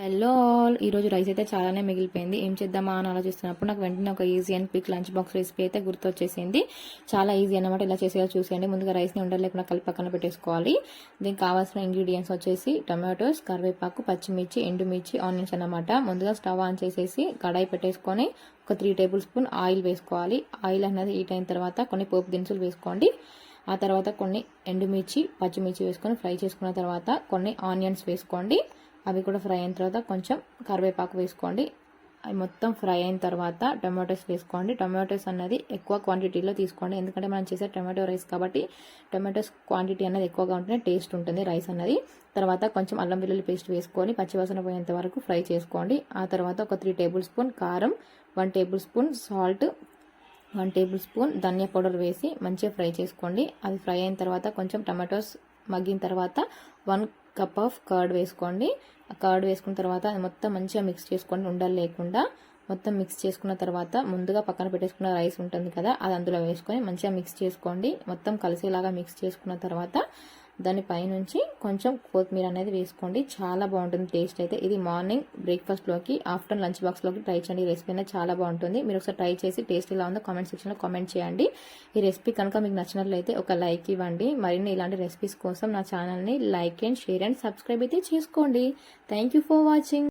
Hello all. ఈరోజు rice అయితే చాలానే మిగిలిపోయింది. ఏం చేద్దామా అని ఆలోచిస్తున్నప్పుడు నాకు వెంటనే ఒక easy and quick lunch box recipe అయితే గుర్తొచ్చేసింది. చాలా ఈజీ అన్నమాట ఇలా చేసేలా చూసేయండి. ముందుగా రైస్ని ఉండలు లేకుండా కలిపి పక్కన పెట్టేసుకోవాలి. దీనికి కావాల్సిన ఇంగ్రీడియంట్స్ వచ్చేసి టమాటోస్ కరివేపాకు పచ్చిమిర్చి ఎండుమిర్చి ఆనియన్స్ అన్నమాట. ముందుగా స్టవ్ ఆన్ చేసేసి కడాయి పెట్టేసుకొని ఒక త్రీ టేబుల్ స్పూన్ ఆయిల్ వేసుకోవాలి. ఆయిల్ అనేది హీట్ అయిన తర్వాత కొన్ని పోపు దినుసులు వేసుకోండి. ఆ తర్వాత కొన్ని ఎండుమిర్చి పచ్చిమిర్చి వేసుకొని ఫ్రై చేసుకున్న తర్వాత కొన్ని ఆనియన్స్ వేసుకోండి. అవి కూడా ఫ్రై అయిన తర్వాత కొంచెం కరివేపాకు వేసుకోండి. అవి మొత్తం ఫ్రై అయిన తర్వాత టమాటోస్ వేసుకోండి. టమాటోస్ అన్నది ఎక్కువ క్వాంటిటీలో తీసుకోండి. ఎందుకంటే మనం చేసే టమాటో రైస్ కాబట్టి టమాటోస్ క్వాంటిటీ అనేది ఎక్కువగా ఉంటేనే టేస్ట్ ఉంటుంది రైస్ అన్నది. తర్వాత కొంచెం అల్లం వెల్లుల్లి పేస్ట్ వేసుకొని పచ్చివాసన పోయేంత వరకు ఫ్రై చేసుకోండి. ఆ తర్వాత ఒక త్రీ టేబుల్ స్పూన్ కారం one tablespoon salt one tablespoon ధనియా పౌడర్ వేసి మంచిగా ఫ్రై చేసుకోండి. అది ఫ్రై అయిన తర్వాత కొంచెం టమాటోస్ మగ్గిన తర్వాత వన్ కప్ ఆఫ్ కర్డ్ వేసుకోండి. ఆ కర్డ్ వేసుకున్న తర్వాత అది మొత్తం మంచిగా మిక్స్ చేసుకోండి ఉండలు లేకుండా మొత్తం మిక్స్ చేసుకున్న తర్వాత ముందుగా పక్కన పెట్టేసుకున్న రైస్ ఉంటుంది కదా అది అందులో వేసుకొని మంచిగా మిక్స్ చేసుకోండి. మొత్తం కలిసేలాగా మిక్స్ చేసుకున్న తర్వాత దాని పైనుంచి కొంచెం కొత్తిమీర అనేది వేసుకోండి. చాలా బాగుంటుంది టేస్ట్ అయితే. ఇది మార్నింగ్ బ్రేక్ఫాస్ట్లోకి ఆఫ్టర్నూన్ లంచ్ బాక్స్లోకి ట్రై చేయండి. ఈ రెసిపీ అనేది చాలా బాగుంటుంది. మీరు ఒకసారి ట్రై చేసి టేస్ట్ ఇలా ఉందో కామెంట్ సెక్షన్లో కామెంట్ చేయండి. ఈ రెసిపీ కనుక మీకు నచ్చినట్లయితే ఒక లైక్ ఇవ్వండి. మరిన్ని ఇలాంటి రెసిపీస్ కోసం నా ఛానల్ని like and share and subscribe అయితే చేసుకోండి. Thank for watching.